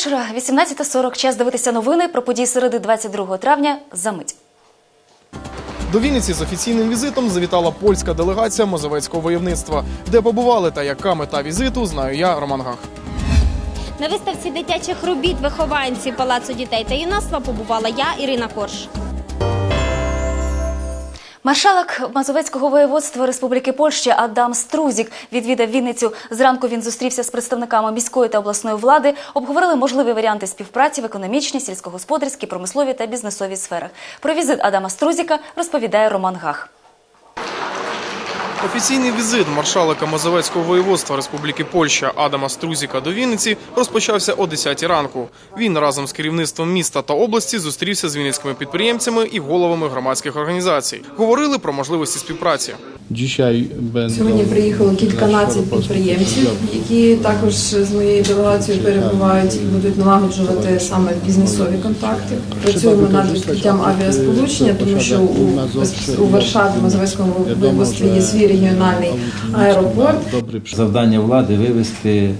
Вечора. 18.40. Час дивитися новини про події середи 22 травня. За мить. До Вінниці з офіційним візитом завітала польська делегація Мозовецького воєвництва. Де побували та яка мета візиту, знаю я, Роман Гах. На виставці дитячих робіт вихованці Палацу дітей та юнацтва побувала я, Ірина Корж. Маршалок Мазовецького воєводства Республіки Польща Адам Струзік відвідав Вінницю. Зранку він зустрівся з представниками міської та обласної влади. Обговорили можливі варіанти співпраці в економічній, сільськогосподарській, промисловій та бізнесовій сферах. Про візит Адама Струзіка розповідає Роман Гах. Офіційний візит маршалика Мазовецького воєводства Республіки Польща Адама Струзіка до Вінниці розпочався о 10 ранку. Він разом з керівництвом міста та області зустрівся з вінницькими підприємцями і головами громадських організацій. Говорили про можливості співпраці. Dzisiaj będą Сьогодні приїхало кільканадцять підприємців, які також з моєю делегацією перебувають і будуть налагоджувати саме бізнесові контакти. Працюємо над відкриттям авіасполучення, тому що у, у Варшаві Мазовецькому воєводстві є свій регіональний аеропорт. Завдання влади вивести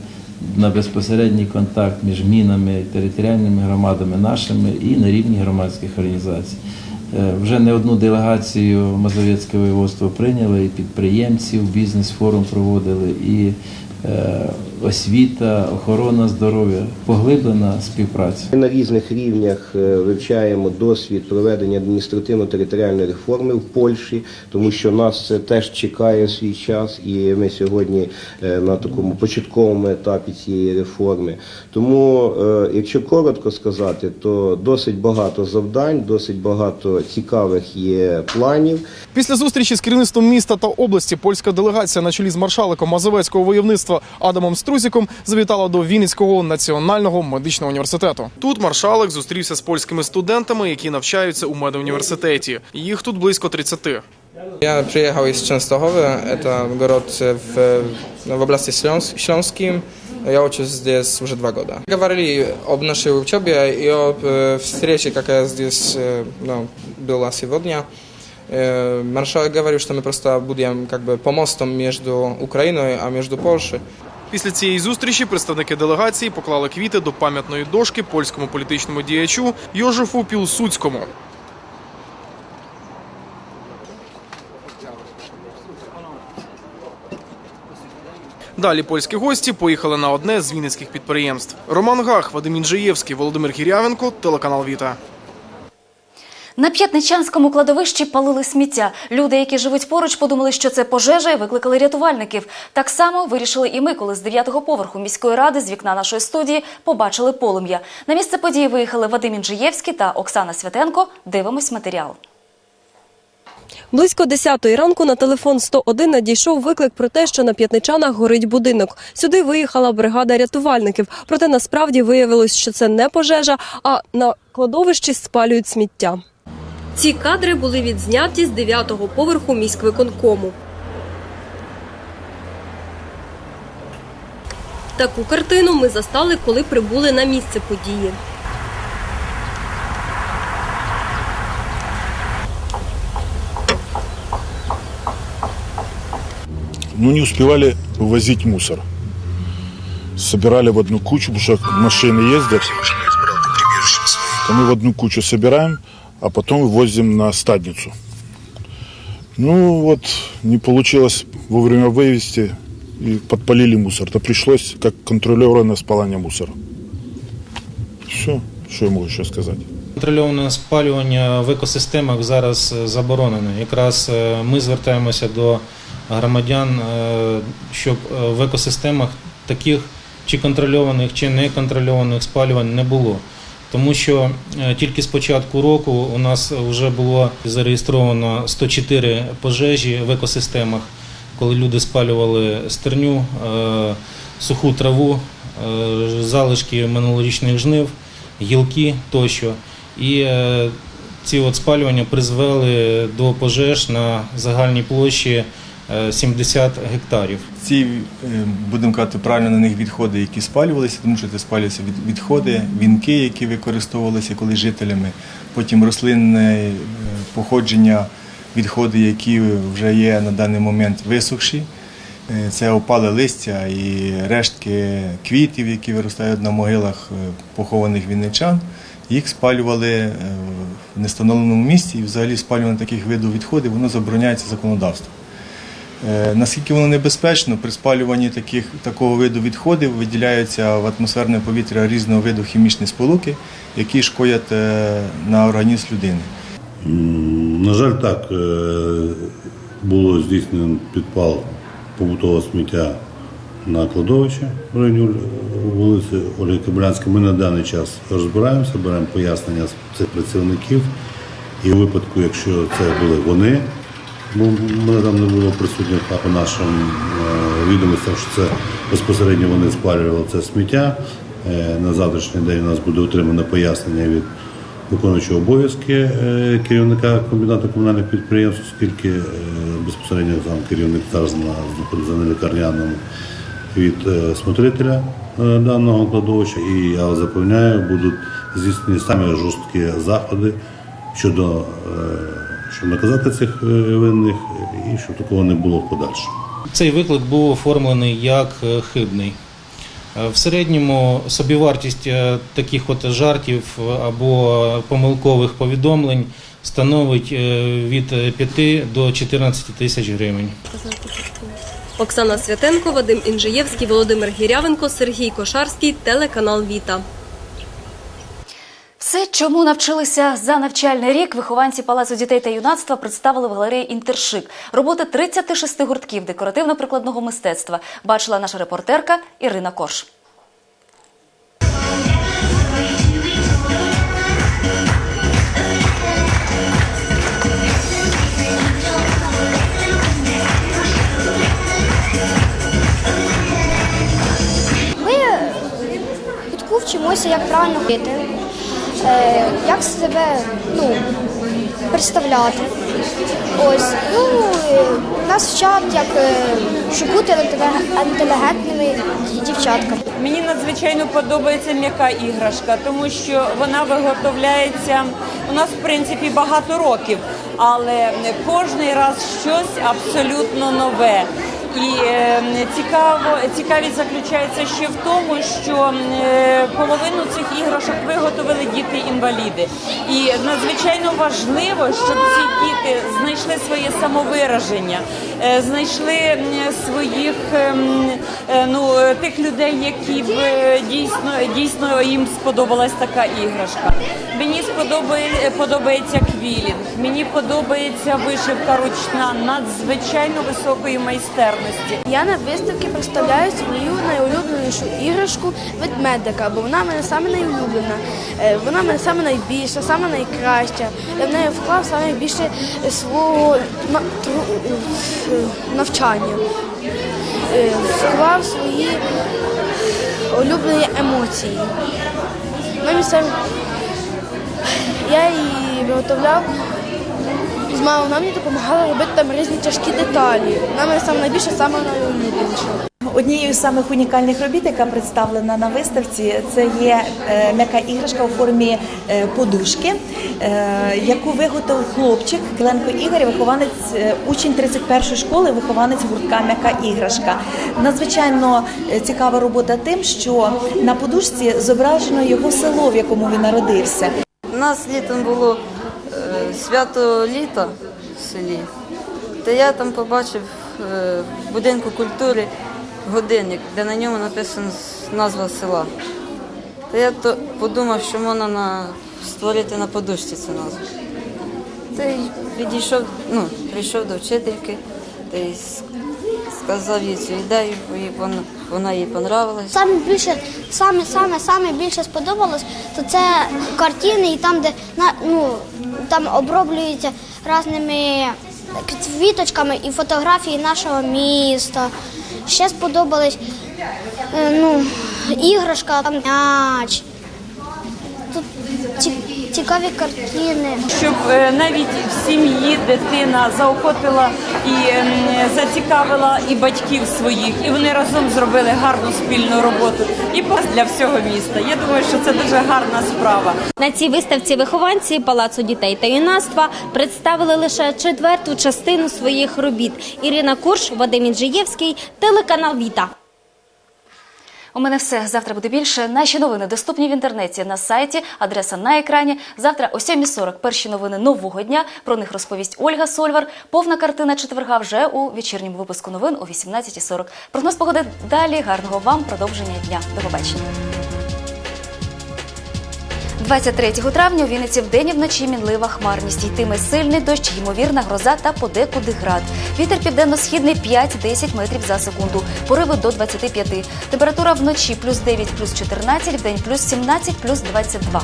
на безпосередній контакт між мінами, територіальними громадами нашими і на рівні громадських організацій. Е, Вже не одну делегацію Мазовецьке воєводство прийняли, і підприємців, бізнес-форум проводили, і освіта, охорона здоров'я, поглиблена співпраця. Ми на різних рівнях е, вивчаємо досвід проведення адміністративно-територіальної реформи в Польщі, тому що нас це теж чекає свій час, і ми сьогодні е, на такому початковому етапі цієї реформи. Тому, е, якщо коротко сказати, то досить багато завдань, досить багато цікавих є планів. Після зустрічі з керівництвом міста та області польська делегація на чолі з маршаликом Мазовецького воєвництва Адамом Струзіком завітала до Вінницького національного медичного університету. Тут маршалик зустрівся з польськими студентами, які навчаються у медуніверситеті. Їх тут близько 30. Ja przyjechał z Częstochowy, to город в, в области Śląs- Śląskim. Я учусь здесь уже два года. Говорили об нашей учебе и об э, встрече, какая здесь э, ну, была сегодня. Э, Маршал говорил, что мы просто будем как бы помостом между Украиной, а между Польшей. Після цієї зустрічі представники делегації поклали квіти до пам'ятної дошки польському політичному діячу Йожефу Пілсуцькому. Далі польські гості поїхали на одне з вінницьких підприємств. Роман Гах, Вадим Інжиєвський, Володимир Гірявенко, телеканал Віта. На П'ятничанському кладовищі палили сміття. Люди, які живуть поруч, подумали, що це пожежа і викликали рятувальників. Так само вирішили і ми, коли з дев'ятого поверху міської ради з вікна нашої студії побачили полум'я. На місце події виїхали Вадим Інжиєвський та Оксана Святенко. Дивимось матеріал. Близько 10-ї ранку на телефон 101 надійшов виклик про те, що на п'ятничанах горить будинок. Сюди виїхала бригада рятувальників. Проте насправді виявилось, що це не пожежа, а на кладовищі спалюють сміття. Ці кадри були відзняті з 9-го поверху міськвиконкому. Таку картину ми застали, коли прибули на місце події. ну, не успевали вывозить мусор. Собирали в одну кучу, потому что машины ездят. То мы в одну кучу собираем, а потом вывозим на стадницу. Ну вот, не получилось вовремя вывести и подпалили мусор. То пришлось как контролированное спалание мусора. Все, что я могу еще сказать. Контрольоване спалювання в екосистемах зараз е, заборонене. Якраз е, ми звертаємося до громадян, е, щоб в екосистемах таких чи контрольованих, чи неконтрольованих спалювань не було. Тому що е, тільки з початку року у нас вже було зареєстровано 104 пожежі в екосистемах, коли люди спалювали стерню, е, суху траву, е, залишки минулорічних жнив, гілки тощо. І ці от спалювання призвели до пожеж на загальній площі 70 гектарів. Ці, е, будемо казати, правильно на них відходи, які спалювалися, тому що це спалюються від- відходи, вінки, які використовувалися коли жителями, потім рослинне е, походження, відходи, які вже є на даний момент висохші. Е, Це опале листя і рештки квітів, які виростають на могилах е, похованих вінничан. Їх спалювали е, в нестановленому місці і взагалі спалювання таких видів відходів воно забороняється законодавством. Е, Наскільки воно небезпечно, при спалюванні таких, такого виду відходів виділяються в атмосферне повітря різного виду хімічні сполуки, які шкодять е, на організм людини. На жаль, так е, було здійснено підпал побутового сміття на кладовище в районі вулиці Ольги Кобилянської. Ми на даний час розбираємося, беремо пояснення з цих працівників. І у випадку, якщо це були вони, бо мене там не було присутніх, по нашим е, відомостям, що це безпосередньо вони спалювали це сміття. Е, На завтрашній день у нас буде отримано пояснення від виконуючого обов'язки е, керівника комбінату комунальних підприємств, оскільки безпосередньо сам керівник зараз на- лікарняному від смотрителя даного кладовища. І я запевняю, будуть здійснені самі жорсткі заходи щодо щоб наказати цих е, винних і щоб такого не було в подальшому. Цей виклик був оформлений як е, хибний. Е, В середньому собівартість таких от жартів або помилкових повідомлень становить від 5 до 14 тисяч гривень. Оксана Святенко, Вадим Інжиєвський, Володимир Гірявенко, Сергій Кошарський, телеканал Віта. Все, чому навчилися за навчальний рік, вихованці Палацу дітей та юнацтва представили в галереї Інтершик. Роботи 36 гуртків декоративно-прикладного мистецтва бачила наша репортерка Ірина Корж. Ми вчимося, як правильно ходити, е, як себе ну, представляти. Ось, ну, е, нас вчать, як, е, щоб бути інтелігентними дівчатками. Мені надзвичайно подобається м'яка іграшка, тому що вона виготовляється у нас в принципі багато років, але кожний раз щось абсолютно нове. І е, цікаво, цікавість заключається ще в тому, що е, половину цих іграшок виготовили діти-інваліди. І надзвичайно важливо, щоб ці діти знайшли своє самовираження, е, знайшли своїх ем, ну, е, тих людей, які б е, дійсно, дійсно їм сподобалась така іграшка. Мені сподобає, подобається квілінг, мені подобається вишивка ручна надзвичайно високої майстерності. Я на виставці представляю свою найулюбленішу іграшку ведмедика, бо вона в мене саме найулюблена. Е, Вона в мене саме найбільша, саме найкраща. Я в неї вклав саме більше свого е, навчання. Е, свої улюблені емоції. Ми місцем я її виготовляв з мамою, вона мені допомагала робити там різні тяжкі деталі. Вона саме найбільше, саме найулюбленіша. Однією з самих унікальних робіт, яка представлена на виставці, це є е, м'яка іграшка у формі е, подушки, е, яку виготовив хлопчик Киленко Ігор, вихованець, учень 31-ї школи, вихованець гуртка М'яка іграшка. Надзвичайно цікава робота тим, що на подушці зображено його село, в якому він народився. У нас літом було свято літа в селі. Та я там побачив е, в будинку культури годинник, де на ньому написана назва села. Та я то подумав, що можна на, створити на подушці цю назву. Та й підійшов, ну, прийшов до вчительки та й сказав їй цю ідею, їй вона, вона їй понравилась. Саме більше, саме, саме, саме більше сподобалось, то це картини, і там, де ну, там оброблюються різними квіточками і фотографії нашого міста. Ще сподобались е, ну, іграшка, там м'яч. Цікаві картини. Щоб е, навіть в сім'ї дитина заохотила і ем, зацікавила і батьків своїх, і вони разом зробили гарну спільну роботу. І для всього міста. Я думаю, що це дуже гарна справа. На цій виставці вихованці Палацу дітей та юнацтва представили лише четверту частину своїх робіт. Ірина Курш, Вадим Інжиєвський, телеканал Віта. У мене все. Завтра буде більше. Наші новини доступні в інтернеті на сайті. Адреса на екрані. Завтра о 7.40 перші новини нового дня. Про них розповість Ольга Сольвар. Повна картина четверга вже у вечірньому випуску новин о 18.40. Прогноз погоди далі. Гарного вам продовження дня. До побачення. 23 травня у Вінниці вдень і вночі мінлива хмарність. Йтиме сильний дощ, ймовірна гроза та подекуди град. Вітер південно-східний 5-10 метрів за секунду. Пориви до 25. Температура вночі плюс 9, плюс 14, вдень плюс 17, плюс 22.